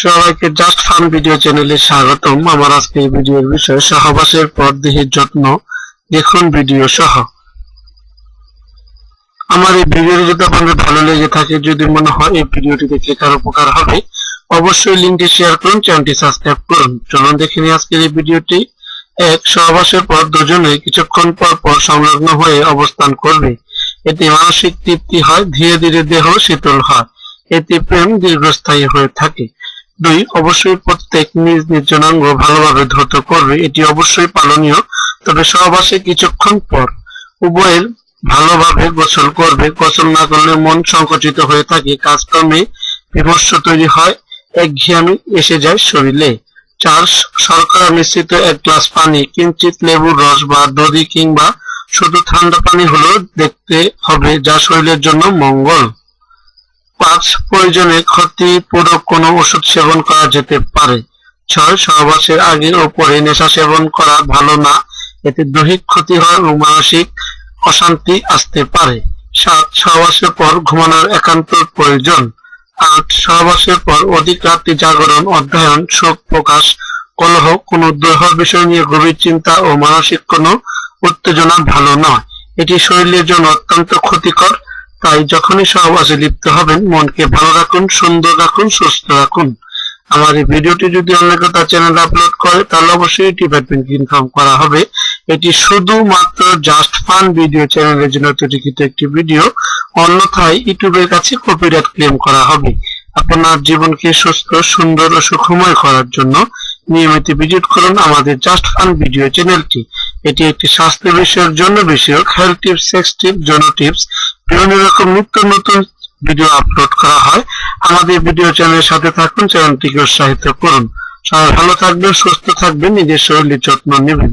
সবাইকে just fun video চ্যানেলে স্বাগতম। আমার আজকে এই ভিডিওর বিষয় সহবাসের পর দেহের যত্ন। দেখুন ভিডিও সহ। আমার এই ভিডিওটি যদি আপনাদের ভালো লেগে থাকে, যদি মনে হয় এই ভিডিওটি দেখলে কারও উপকার হবে, অবশ্যই লিঙ্কটি শেয়ার করুন চ্যানেলটি সাবস্ক্রাইব করুন। চলুন দেখে নিই আজকের এই ভিডিওটি এক, সহবাসের পর দুজনে কিছুক্ষণ পর পর সংলগ্ন হয়ে অবস্থান করবে। এতে মানসিক তৃপ্তি হয়, ধীরে ধীরে দেহ শীতল হয়। এতে প্রেম দীর্ঘস্থায়ী হয়ে থাকে। দুই, অবশ্যই প্রত্যেক নিজ নিজ জনাঙ্গ ভালোভাবে ধৌত করবে, এটি অবশ্যই পালনীয়। তবে সহবাসে কিছুক্ষণ পর উভয়ের ভালোভাবে গোসল করবে। গোসল না করলে মন সংকুচিত হয়ে থাকে, কাজকর্মে বিমর্ষ তৈরি হয় একঘেয়ামি এসে যায় শরীরে। চার, শর্করা মিশ্রিত এক গ্লাস পানি কিঞ্চিত লেবুর রস বা দধি কিংবা শুধু ঠান্ডা পানি হলেও দেখতে হবে, যা শরীরের জন্য মঙ্গল। পাঁচ প্রয়োজনে ক্ষতিপূরক কোনো ওষুধ সেবন করা যেতে পারে। ছয়, সহবাসের আগে ও পরে নেশা সেবন করা ভালো না। এতে দৈহিক ক্ষতি হয় ও মানসিক অশান্তি আসতে পারে। সাত, সহবাসের পর ঘুমানোর একান্ত প্রয়োজন। আট, সহবাসের পর অধিক রাত্রি জাগরণ, অধ্যয়ন, শোক প্রকাশ, কলহ, কোনো দেহ বিষয় নিয়ে গভীর চিন্তা ও মানসিক কোনো উত্তেজনা ভালো নয়। এটি শরীরের জন্য অত্যন্ত ক্ষতিকর তাই যখনই সহবাসে লিপ্ত হবেন, মনকে ভালো রাখুন, সুন্দর রাখুন, সুস্থ রাখুন। আমার এই ভিডিওটি যদি অন্য তার চ্যানেলে আপলোড করে, তাহলে অবশ্যই এটি ডিপার্টমেন্ট ইনফর্ম করা হবে। এটি শুধুমাত্র জাস্ট ফান ভিডিও চ্যানেলের জন্য তৈরিকৃত একটি ভিডিও অন্যথায় ইউটিউবের কাছে কপিরাইট ক্লেম করা হবে। আপনার জীবনকে সুস্থ, সুন্দর ও সুখময় করার জন্য নিয়মিত ভিজিট করুন আমাদের জাস্ট ফান ভিডিও চ্যানেলটি এটি একটি স্বাস্থ্য বিষয়ের জন্য বিষয়ক হেলথ টিপস সেক্স টিপস যৌন টিপস বিভিন্ন রকম নিত্য নতুন ভিডিও আপলোড করা হয়, আমাদের ভিডিও চ্যানেলের সাথে থাকুন চ্যানেলটিকে উৎসাহিত করুন। সবাই ভালো থাকবেন, সুস্থ থাকবেন, নিজের শরীরের যত্ন নেবেন।